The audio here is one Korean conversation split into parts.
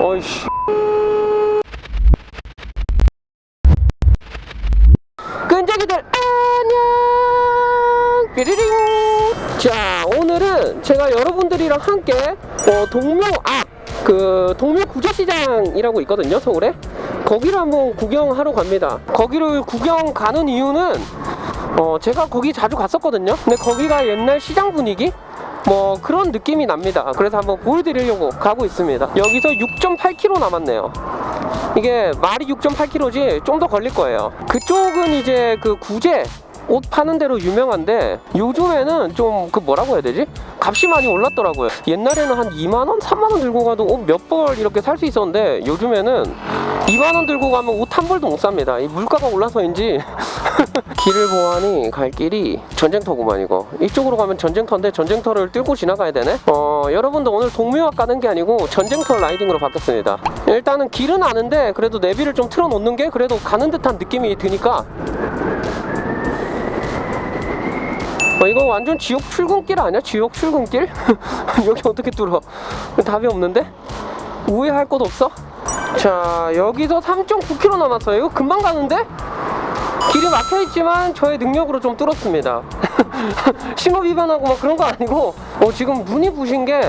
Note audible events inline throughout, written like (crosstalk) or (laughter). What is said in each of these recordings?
어이씨. 끈적이들 안녕! 삐리링! 자 오늘은 제가 여러분들이랑 함께 어, 동묘 앞그 동묘 구조시장이라고 있거든요 서울에? 거기를 한번 구경하러 갑니다. 거기를 구경 가는 이유는 어, 제가 거기 자주 갔었거든요? 근데 거기가 옛날 시장 분위기 뭐 그런 느낌이 납니다 그래서 한번 보여드리려고 가고 있습니다 여기서 6.8km 남았네요 이게 말이 6.8kg지 좀 더 걸릴 거예요. 그쪽은 이제 그 구제 옷 파는 데로 유명한데 요즘에는 좀 그 뭐라고 해야 되지? 값이 많이 올랐더라고요. 옛날에는 한 2만 원, 3만 원 들고 가도 옷 몇 벌 이렇게 살 수 있었는데 요즘에는 2만 원 들고 가면 옷 한 벌도 못 삽니다. 이 물가가 올라서인지 (laughs) 길을 보아하니 갈 길이 전쟁터구만 이거. 이쪽으로 가면 전쟁터인데 전쟁터를 뚫고 지나가야 되네. 어 여러분도 오늘 동묘학 가는 게 아니고 전쟁터 라이딩으로 바뀌었습니다. 일단은 길은 아는데 그래도 내비를 좀 틀어놓는 게 그래도 가는 듯한 느낌이 드니까 어, 이거 완전 지옥 출근길 아니야? 지옥 출근길? (laughs) 여기 어떻게 뚫어? 답이 없는데? 우회할 곳 없어? 자, 여기서 3.9km 남았어요. 이거 금방 가는데? 길이 막혀 있지만 저의 능력으로 좀 뚫었습니다. (laughs) 신호 위반하고 막 그런 거 아니고, 어, 지금 눈이 부신 게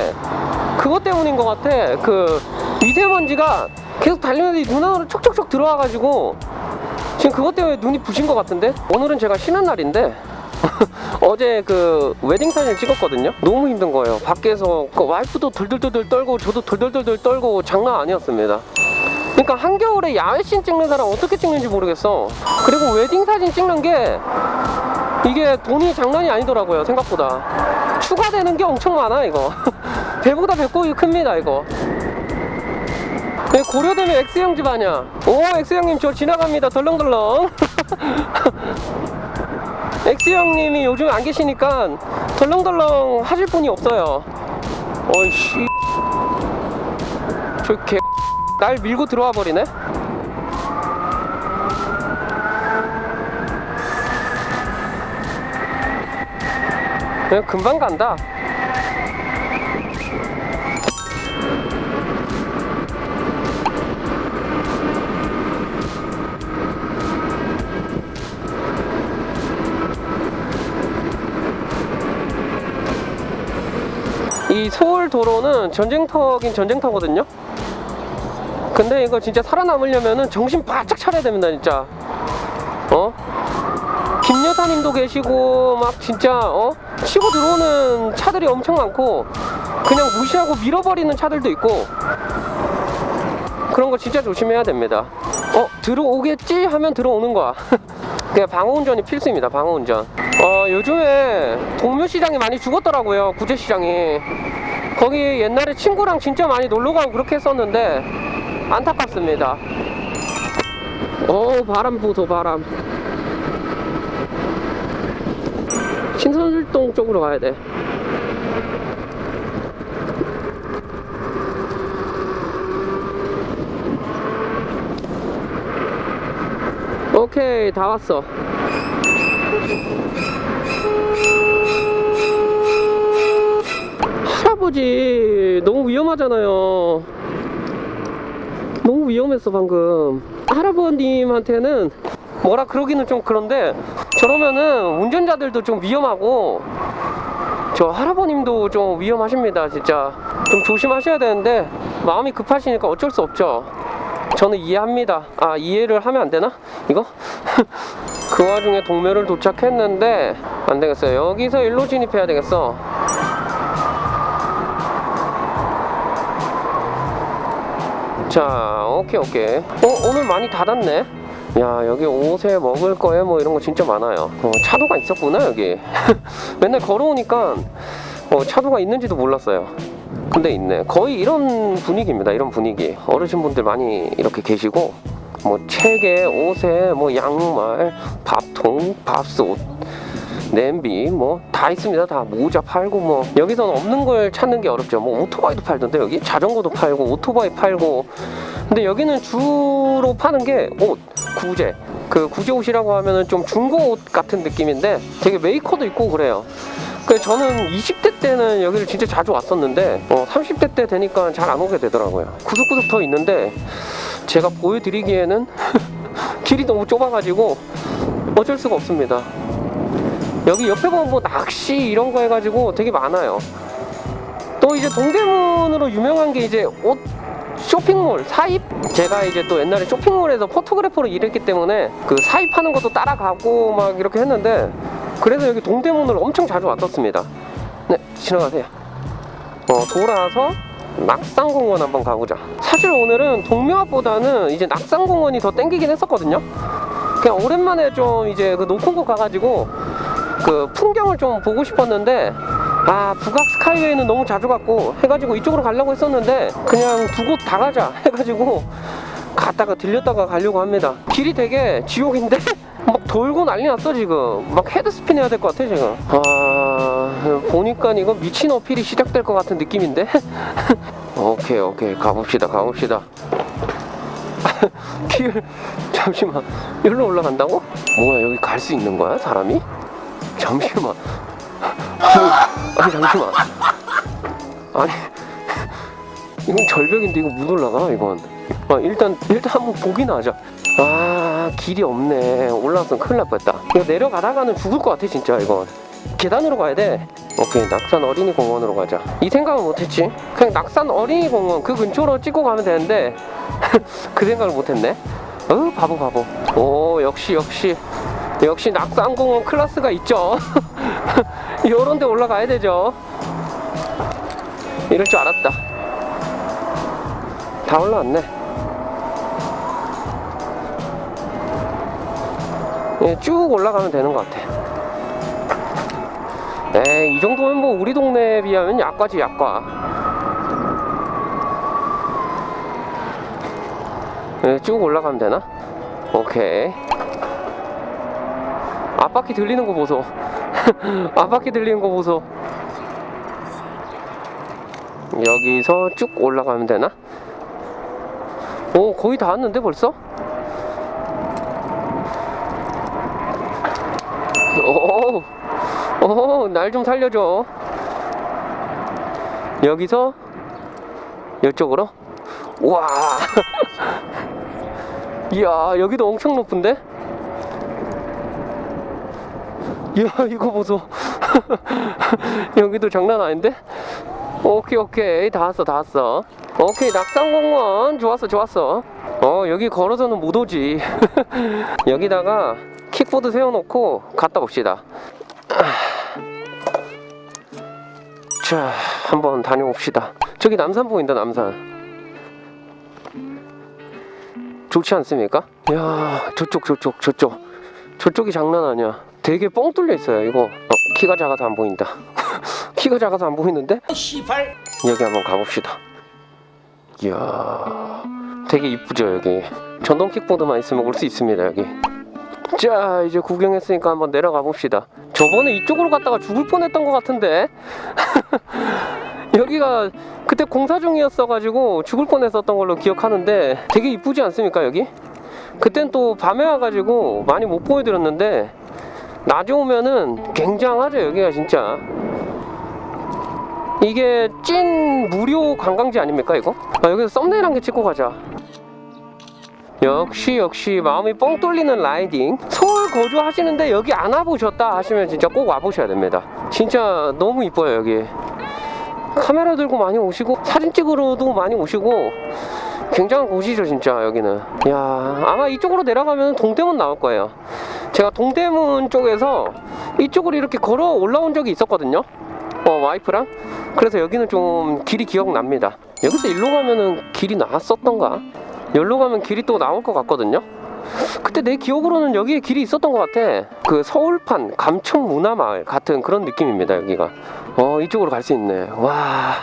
그것 때문인 것 같아. 그 미세먼지가 계속 달리는데 눈 안으로 촉촉촉 들어와가지고 지금 그것 때문에 눈이 부신 것 같은데? 오늘은 제가 쉬는 날인데 (laughs) 어제 그 웨딩 사진을 찍었거든요. 너무 힘든 거예요. 밖에서 그 와이프도 덜덜덜덜 떨고 저도 덜덜덜덜 떨고 장난 아니었습니다. 그러니까 한겨울에 야외씬 찍는 사람 어떻게 찍는지 모르겠어. 그리고 웨딩 사진 찍는 게 이게 돈이 장난이 아니더라고요. 생각보다. 추가되는 게 엄청 많아 이거. (laughs) 배보다 배꼽이 큽니다 이거. 왜 고려되면 X형 집 아냐? 오 X형님 저 지나갑니다 덜렁덜렁. (laughs) 엑스 형님이 요즘 안 계시니까 덜렁덜렁 하실 분이 없어요. 어이씨. 저 개, 날 밀고 들어와 버리네? 금방 간다. 이 서울 도로는 전쟁터긴 전쟁터거든요. 근데 이거 진짜 살아남으려면은 정신 바짝 차려야 됩니다, 진짜. 어? 김 여사님도 계시고 막 진짜 어 치고 들어오는 차들이 엄청 많고 그냥 무시하고 밀어버리는 차들도 있고 그런 거 진짜 조심해야 됩니다. 어 들어오겠지 하면 들어오는 거야. (laughs) 그냥 방어운전이 필수입니다. 방어운전. 어 요즘에 동묘시장이 많이 죽었더라고요. 구제시장이. 거기 옛날에 친구랑 진짜 많이 놀러 가고 그렇게 했었는데 안타깝습니다. 어 바람 보소 바람. 신선일동 쪽으로 가야 돼. 오케이 다 왔어. 할아버지 너무 위험하잖아요. 너무 위험했어 방금. 할아버님한테는 뭐라 그러기는 좀 그런데 저러면은 운전자들도 좀 위험하고 저 할아버님도 좀 위험하십니다 진짜. 좀 조심하셔야 되는데 마음이 급하시니까 어쩔 수 없죠. 저는 이해합니다. 아 이해를 하면 안 되나? 이거? (laughs) 그 와중에 동묘를 도착했는데 안 되겠어요. 여기서 일로 진입해야 되겠어 자 오케이 오케이. 어 오늘 많이 닫았네? 야 여기 옷에 먹을 거에 뭐 이런 거 진짜 많아요. 어, 차도가 있었구나 여기. (laughs) 맨날 걸어오니까 어, 차도가 있는지도 몰랐어요. 근데 있네. 거의 이런 분위기입니다 이런 분위기. 어르신분들 많이 이렇게 계시고 뭐 책에 옷에 뭐 양말 밥통 밥솥 냄비 뭐 다 있습니다. 다 모자 팔고 뭐 여기서는 없는 걸 찾는 게 어렵죠. 뭐 오토바이도 팔던데 여기 자전거도 팔고 오토바이 팔고. 근데 여기는 주로 파는 게 옷 구제. 그 구제 옷이라고 하면은 좀 중고 옷 같은 느낌인데 되게 메이커도 있고 그래요. 그 저는 20대 때는 여기를 진짜 자주 왔었는데 어, 30대 때 되니까 잘 안 오게 되더라고요. 구석구석 더 있는데 제가 보여드리기에는 (laughs) 길이 너무 좁아가지고 어쩔 수가 없습니다. 여기 옆에 보면 뭐 낚시 이런 거 해가지고 되게 많아요. 또 이제 동대문으로 유명한 게 이제 옷 쇼핑몰 사입? 제가 이제 또 옛날에 쇼핑몰에서 포토그래퍼로 일했기 때문에 그 사입하는 것도 따라가고 막 이렇게 했는데 그래서 여기 동대문을 엄청 자주 왔었습니다. 네 지나가세요. 어 돌아서 낙산공원 한번 가보자. 사실 오늘은 동묘앞보다는 이제 낙산공원이 더 땡기긴 했었거든요. 그냥 오랜만에 좀 이제 그곳 가가지고 그 풍경을 좀 보고 싶었는데 아 북악 스카이웨이는 너무 자주 갔고 해가지고 이쪽으로 가려고 했었는데 그냥 두 곳 다 가자 해가지고 갔다가 들렸다가 가려고 합니다. 길이 되게 지옥인데 (laughs) 막 돌고 난리 났어 지금. 막 헤드스핀 해야 될 것 같아 지금. 아 보니까 이거 미친 어필이 시작될 것 같은 느낌인데? (laughs) 오케이 오케이. 가봅시다 가봅시다. (laughs) 길 잠시만. 여기로 올라간다고? 뭐야 여기 갈 수 있는 거야 사람이? 잠시만. 아니 잠시만. 아니 이건 절벽인데 이거 못 올라가 이건. 아, 일단 일단 한번 보기나 하자. 아 길이 없네. 올라왔으면 큰일 날 뻔했다. 이거 내려가다가는 죽을 것 같아 진짜 이건. 계단으로 가야 돼. 오케이 낙산 어린이 공원으로 가자. 이 생각은 못했지? 그냥 낙산 어린이 공원 그 근처로 찍고 가면 되는데 (laughs) 그 생각을 못했네. 어 바보 바보. 오 역시 역시 역시 낙산공원 클래스가 있죠. (laughs) 요런 데 올라가야 되죠. 이럴 줄 알았다. 다 올라왔네. 예, 쭉 올라가면 되는 것 같아. 에이 이 정도면 뭐 우리 동네에 비하면 약과지 약과. 예, 쭉 올라가면 되나? 오케이 앞바퀴 들리는 거 보소 (laughs) 앞바퀴 들리는 거 보소 여기서 쭉 올라가면 되나? 오 거의 다 왔는데 벌써? 오날 좀 살려줘 여기서 이쪽으로 우와 (laughs) 이야 여기도 엄청 높은데? 이 야 이거 보소. (laughs) 여기도 장난 아닌데? 오케이 오케이. 다 왔어 다 왔어. 오케이 낙산공원. 좋았어 좋았어. 어 여기 걸어서는 못 오지. (laughs) 여기다가 킥보드 세워놓고 갔다 옵시다. (sighs) 자 한번 다녀봅시다. 저기 남산 보인다 남산. 좋지 않습니까? 야 저쪽 저쪽 저쪽. 저쪽이 장난 아니야 되게 뻥 뚫려 있어요. 이거. 어, 키가 작아서 안 보인다. (laughs) 키가 작아서 안 보이는데? 시발. 여기 한번 가봅시다. 이야. 되게 이쁘죠 여기. 전동 킥보드만 있으면 올 수 있습니다 여기. 자 이제 구경했으니까 한번 내려가 봅시다. 저번에 이쪽으로 갔다가 죽을 뻔했던 것 같은데? (laughs) 여기가 그때 공사 중이었어 가지고 죽을 뻔했었던 걸로 기억하는데 되게 이쁘지 않습니까 여기? 그땐 또 밤에 와가지고 많이 못 보여드렸는데 낮에 오면은 굉장하죠 여기가 진짜. 이게 찐 무료 관광지 아닙니까 이거? 아, 여기서 썸네일 한 개 찍고 가자. 역시 역시 마음이 뻥 뚫리는 라이딩. 서울 거주하시는데 여기 안 와보셨다 하시면 진짜 꼭 와보셔야 됩니다. 진짜 너무 이뻐요 여기. 카메라 들고 많이 오시고 사진 찍으러도 많이 오시고 굉장한 곳이죠 진짜 여기는. 야 아마 이쪽으로 내려가면 동대문 나올 거예요 제가 동대문 쪽에서 이쪽으로 이렇게 걸어 올라온 적이 있었거든요. 어 와이프랑. 그래서 여기는 좀 길이 기억납니다. 여기서 일로 가면은 길이 나왔었던가? 여기로 가면 길이 또 나올 것 같거든요. 그때 내 기억으로는 여기에 길이 있었던 것 같아. 그 서울판 감청 문화마을 같은 그런 느낌입니다 여기가. 어 이쪽으로 갈 수 있네. 와.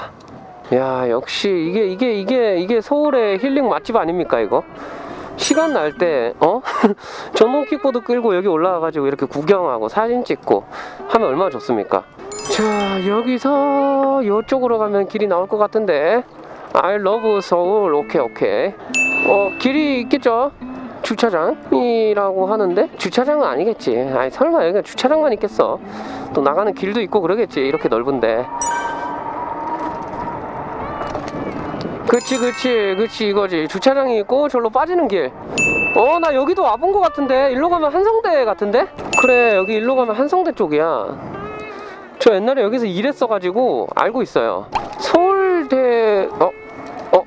야 역시 이게 이게 이게 이게 서울의 힐링 맛집 아닙니까 이거 시간 날 때 어? (laughs) 전동 킥보드 끌고 여기 올라와가지고 이렇게 구경하고 사진 찍고 하면 얼마나 좋습니까 자 여기서 이쪽으로 가면 길이 나올 것 같은데 I love 서울 오케이 오케이 어 길이 있겠죠 주차장이라고 하는데 주차장은 아니겠지. 아니 설마 여기가 주차장만 있겠어. 또 나가는 길도 있고 그러겠지. 이렇게 넓은데. 그치 그치 그치 이거지 주차장이 있고 절로 빠지는 길. 어 나 여기도 와본 것 같은데 일로 가면 한성대 같은데? 그래 여기 일로 가면 한성대 쪽이야. 저 옛날에 여기서 일했어가지고 알고 있어요. 서울대 어?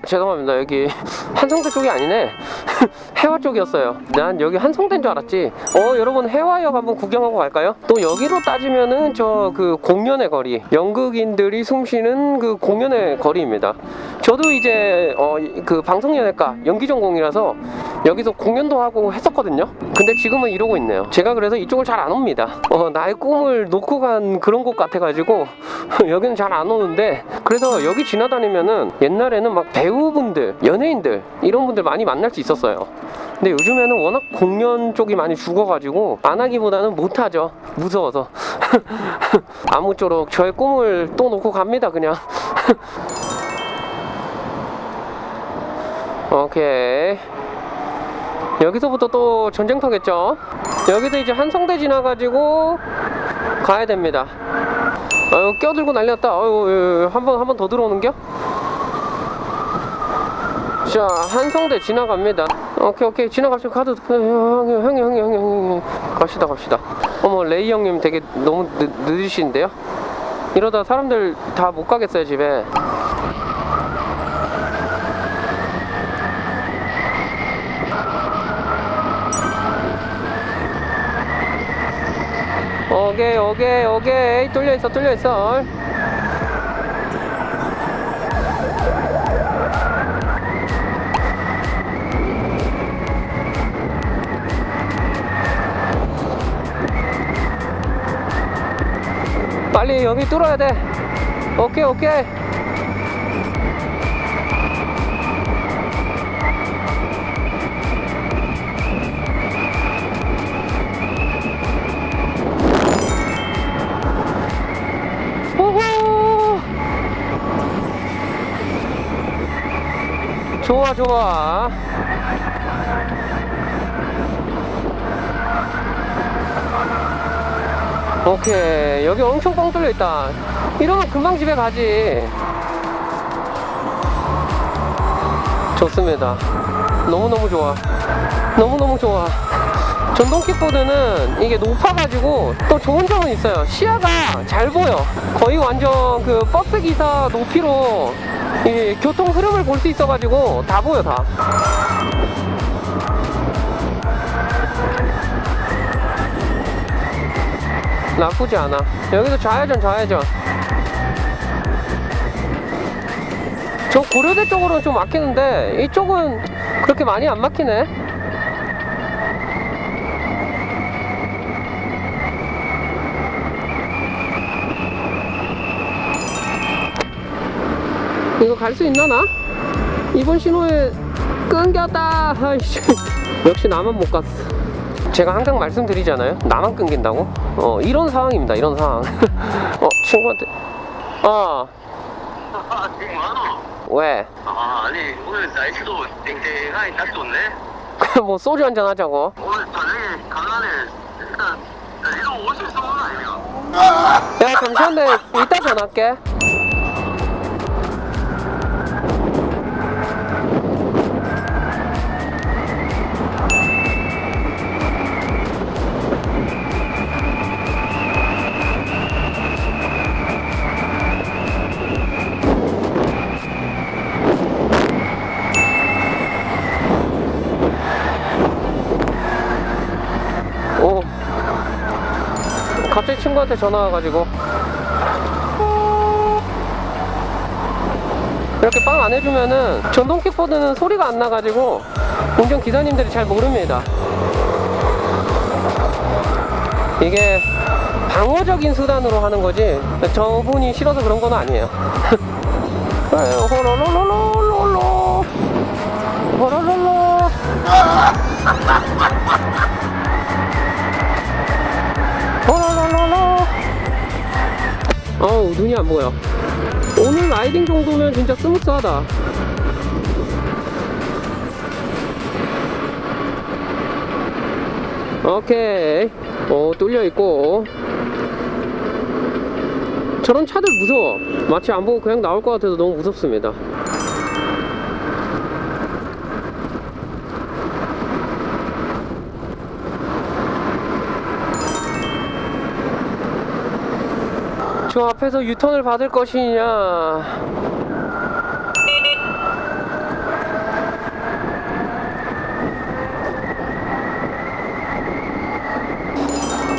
어 죄송합니다. 여기 (laughs) 한성대 쪽이 아니네. (laughs) 해화 쪽이었어요. 난 여기 한성대인 줄 알았지. 어 여러분 해화역 한번 구경하고 갈까요? 또 여기로 따지면은 저 그 공연의 거리 연극인들이 숨쉬는 그 공연의 거리입니다. 저도 이제 어 그 방송연예과 연기 전공이라서 여기서 공연도 하고 했었거든요. 근데 지금은 이러고 있네요. 제가 그래서 이쪽을 잘 안 옵니다. 어 나의 꿈을 놓고 간 그런 곳 같아가지고 (laughs) 여기는 잘 안 오는데 그래서 여기 지나다니면은 옛날에는 막 배우 분들 연예인들 이런 분들 많이 만날 수 있었어요. 근데 요즘에는 워낙 공연 쪽이 많이 죽어가지고 안 하기보다는 못 하죠. 무서워서. (laughs) 아무쪼록 저의 꿈을 또 놓고 갑니다 그냥. (laughs) 오케이. 여기서부터 또 전쟁터겠죠? 여기도 이제 한성대 지나가지고 가야 됩니다. 아유 껴들고 난리났다. 아유 한번 한 번 더 들어오는겨? 자 한성대 지나갑니다. 오케이 오케이. 지나갑시다 가도 형이 형이 형이 형이 형이. 갑시다 갑시다. 어머 레이 형님 되게 너무 늦, 늦으신데요? 이러다 사람들 다 못 가겠어요 집에. 오케이 오케이 오케이. 뚫려 있어 뚫려 있어 빨리 여기 뚫어야 돼. 오케이 오케이. 좋아 좋아 오케이. 여기 엄청 뻥 뚫려 있다. 이러면 금방 집에 가지. 좋습니다. 너무너무 좋아. 너무너무 좋아. 전동 킥보드는 이게 높아가지고 또 좋은 점은 있어요. 시야가 잘 보여. 거의 완전 그 버스 기사 높이로 이 교통 흐름을 볼 수 있어가지고 다 보여 다 나쁘지 않아. 여기도 좌회전 좌회전. 저 고려대 쪽으로는 좀 막히는데 이쪽은 그렇게 많이 안 막히네. 이거 갈 수 있나 나? 이번 신호에 끊겼다. 아이씨. 역시 나만 못 갔어. 제가 항상 말씀드리잖아요. 나만 끊긴다고 어 이런 상황입니다 이런 상황 (laughs) 어 친구한테 어 아, 지금 많아. 왜? 아, 아니, 오늘 날씨도 땡땡하니 딱 좋네. (laughs) 뭐 소주 한잔 하자고 오늘 저녁에 강간에 일단, 이거 오실 수 없나, 이거? 야 잠시만 내 이따 전화할게 친구한테 전화 와가지고 이렇게 빵 안 해주면은 전동 킥보드는 소리가 안 나가지고 운전 기사님들이 잘 모릅니다. 이게 방어적인 수단으로 하는 거지 저분이 싫어서 그런 건 아니에요. (laughs) 호로로로로로로 호로로로 어우 눈이 안 보여. 오늘 라이딩 정도면 진짜 스무스하다. 오케이. 어, 뚫려 있고. 저런 차들 무서워. 마치 안 보고 그냥 나올 것 같아서 너무 무섭습니다. 저 앞에서 유턴을 받을 것이냐.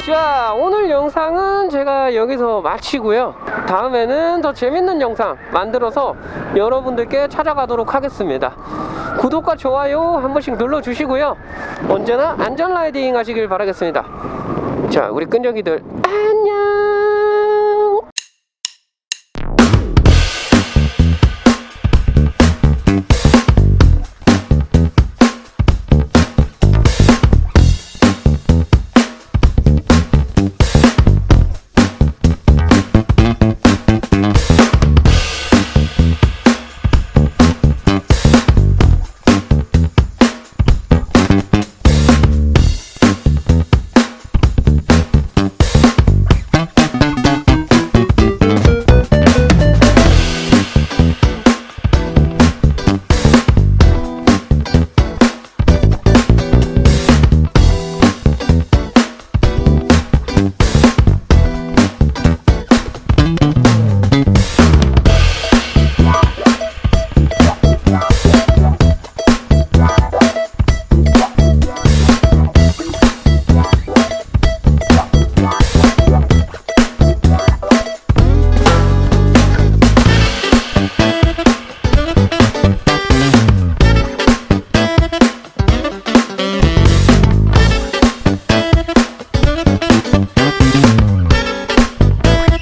자, 오늘 영상은 제가 여기서 마치고요. 다음에는 더 재밌는 영상 만들어서 여러분들께 찾아가도록 하겠습니다. 구독과 좋아요 한 번씩 눌러주시고요. 언제나 안전 라이딩 하시길 바라겠습니다. 자, 우리 끈적이들!